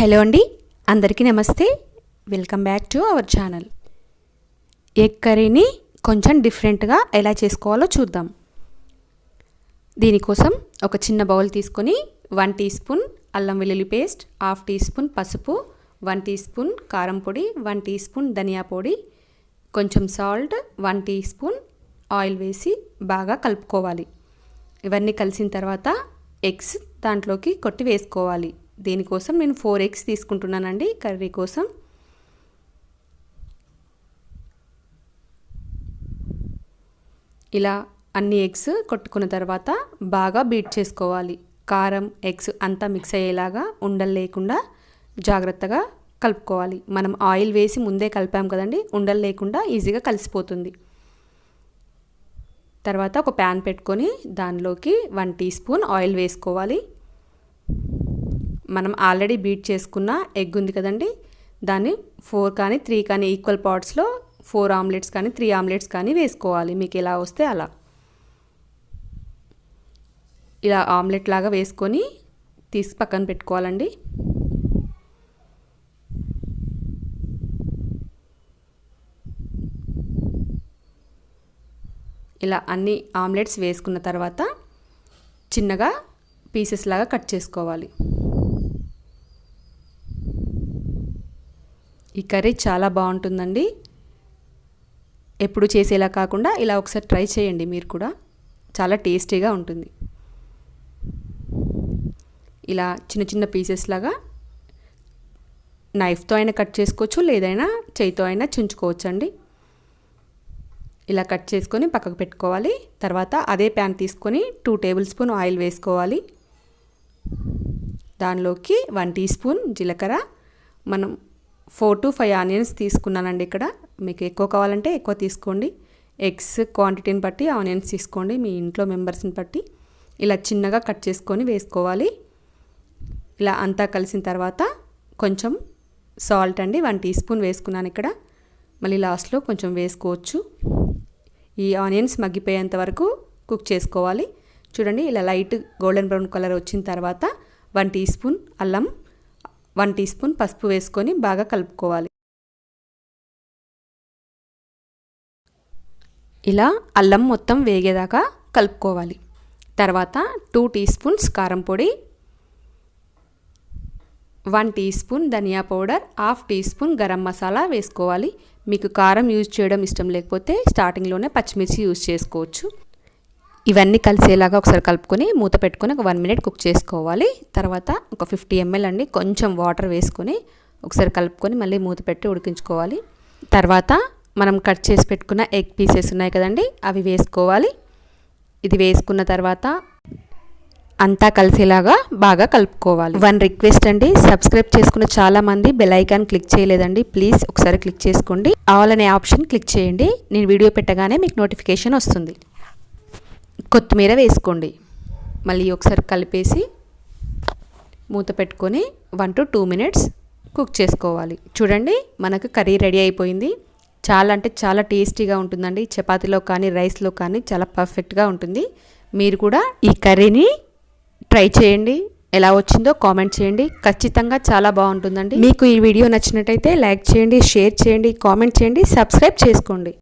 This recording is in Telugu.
హలో అండి. అందరికీ నమస్తే. Welcome back to our channel egg కర్రీని కొంచెం డిఫరెంట్గా ఎలా చేసుకోవాలో చూద్దాం. దీనికోసం ఒక చిన్న బౌల్ తీసుకొని వన్ టీ స్పూన్ అల్లం వెల్లుల్లి పేస్ట్ హాఫ్ టీ స్పూన్ పసుపు వన్ టీ స్పూన్ కారం పొడి వన్ టీ స్పూన్ ధనియా పొడి కొంచెం salt one teaspoon oil వేసి బాగా కలుపుకోవాలి. ఇవన్నీ కలిసిన తర్వాత ఎగ్స్ దాంట్లోకి కొట్టి వేసుకోవాలి. దీనికోసం నేను ఫోర్ ఎగ్స్ తీసుకుంటున్నానండి. కర్రీ కోసం. ఇలా అన్ని ఎగ్స్ కొట్టుకున్న తర్వాత బాగా బీట్ చేసుకోవాలి. కారం ఎగ్స్ అంతా మిక్స్ అయ్యేలాగా ఉండలు లేకుండా జాగ్రత్తగా కలుపుకోవాలి. మనం ఆయిల్ వేసి ముందే కలిపాం కదండి ఉండలు లేకుండా ఈజీగా కలిసిపోతుంది. తర్వాత ఒక ప్యాన్ పెట్టుకొని దానిలోకి వన్ టీ స్పూన్ ఆయిల్ వేసుకోవాలి. మనం ఆల్రెడీ బీట్ చేసుకున్న ఎగ్ ఉంది కదండి. దాన్ని ఫోర్ కానీ త్రీ కానీ ఈక్వల్ పార్ట్స్లో ఫోర్ ఆమ్లెట్స్ కానీ త్రీ ఆమ్లెట్స్ కానీ వేసుకోవాలి. మీకు ఎలా వస్తే అలా. ఇలా ఆమ్లెట్ లాగా వేసుకొని తీసి పక్కన పెట్టుకోవాలండి. ఇలా అన్ని ఆమ్లెట్స్ వేసుకున్న తర్వాత చిన్నగా పీసెస్ లాగా కట్ చేసుకోవాలి. ఈ కర్రీ చాలా బాగుంటుందండి. ఎప్పుడు చేసేలా కాకుండా ఇలా ఒకసారి ట్రై చేయండి మీరు కూడా. చాలా టేస్టీగా ఉంటుంది. ఇలా చిన్న చిన్న పీసెస్ లాగా నైఫ్తో అయినా కట్ చేసుకోవచ్చు లేదైనా చేయితో అయినా చుంచుకోవచ్చు అండి ఇలా కట్ చేసుకొని పక్కకు పెట్టుకోవాలి. తర్వాత అదే ప్యాన్ తీసుకొని టూ టేబుల్ స్పూన్ ఆయిల్ వేసుకోవాలి. దానిలోకి వన్ టీ స్పూన్ జీలకర్ర. మనం ఫోర్ టు ఫైవ్ ఆనియన్స్ తీసుకున్నానండి ఇక్కడ. మీకు ఎక్కువ కావాలంటే ఎక్కువ తీసుకోండి. ఎగ్స్ క్వాంటిటీని బట్టి ఆనియన్స్ తీసుకోండి మీ ఇంట్లో మెంబర్స్ని బట్టి. ఇలా చిన్నగా కట్ చేసుకొని వేసుకోవాలి. ఇలా అంతా కలిసిన తర్వాత కొంచెం సాల్ట్ అండి వన్ టీ స్పూన్ వేసుకున్నాను ఇక్కడ. మళ్ళీ లాస్ట్లో కొంచెం వేసుకోవచ్చు. ఈ ఆనియన్స్ మగ్గిపోయేంత వరకు కుక్ చేసుకోవాలి. చూడండి ఇలా లైట్ గోల్డెన్ బ్రౌన్ కలర్ వచ్చిన తర్వాత వన్ టీ స్పూన్ అల్లం వన్ టీ స్పూన్ పసుపు వేసుకొని బాగా కలుపుకోవాలి. ఇలా అల్లం మొత్తం వేగేదాకా కలుపుకోవాలి. తర్వాత టూ టీ స్పూన్స్ కారం పొడి వన్ టీ స్పూన్ ధనియా powder half teaspoon garam masala వేసుకోవాలి. మీకు కారం యూజ్ చేయడం ఇష్టం లేకపోతే స్టార్టింగ్లోనే పచ్చిమిర్చి యూజ్ చేసుకోవచ్చు. ఇవన్నీ కలిసేలాగా ఒకసారి కలుపుకొని మూత పెట్టుకొని ఒక వన్ మినిట్ కుక్ చేసుకోవాలి. తర్వాత ఒక ఫిఫ్టీ ఎంఎల్ అండి కొంచెం వాటర్ వేసుకొని ఒకసారి కలుపుకొని మళ్ళీ మూత పెట్టి ఉడికించుకోవాలి. తర్వాత మనం కట్ చేసి పెట్టుకున్న ఎగ్ పీసెస్ ఉన్నాయి కదండి అవి వేసుకోవాలి. ఇది వేసుకున్న తర్వాత అంతా కలిసేలాగా బాగా కలుపుకోవాలి. వన్ రిక్వెస్ట్ అండి సబ్స్క్రైబ్ చేసుకున్న చాలామంది బెల్ ఐకాన్ క్లిక్ చేయలేదండి ప్లీజ్ ఒకసారి క్లిక్ చేసుకోండి. ఆల్ అనే ఆప్షన్ క్లిక్ చేయండి నేను వీడియో పెట్టగానే మీకు నోటిఫికేషన్ వస్తుంది. కొత్తిమీర వేసుకోండి. మళ్ళీ ఒకసారి కలిపేసి మూత పెట్టుకొని one to two minutes cook చేసుకోవాలి. చూడండి మనకు కర్రీ రెడీ అయిపోయింది. చాలా అంటే చాలా టేస్టీగా ఉంటుందండి. చపాతీలో కానీ రైస్లో కానీ చాలా పర్ఫెక్ట్గా ఉంటుంది. మీరు కూడా ఈ కర్రీని ట్రై చేయండి. ఎలా వచ్చిందో కామెంట్ చేయండి. ఖచ్చితంగా చాలా బాగుంటుందండి. మీకు ఈ వీడియో నచ్చినట్టయితే లైక్ చేయండి షేర్ చేయండి కామెంట్ చేయండి సబ్స్క్రైబ్ చేసుకోండి.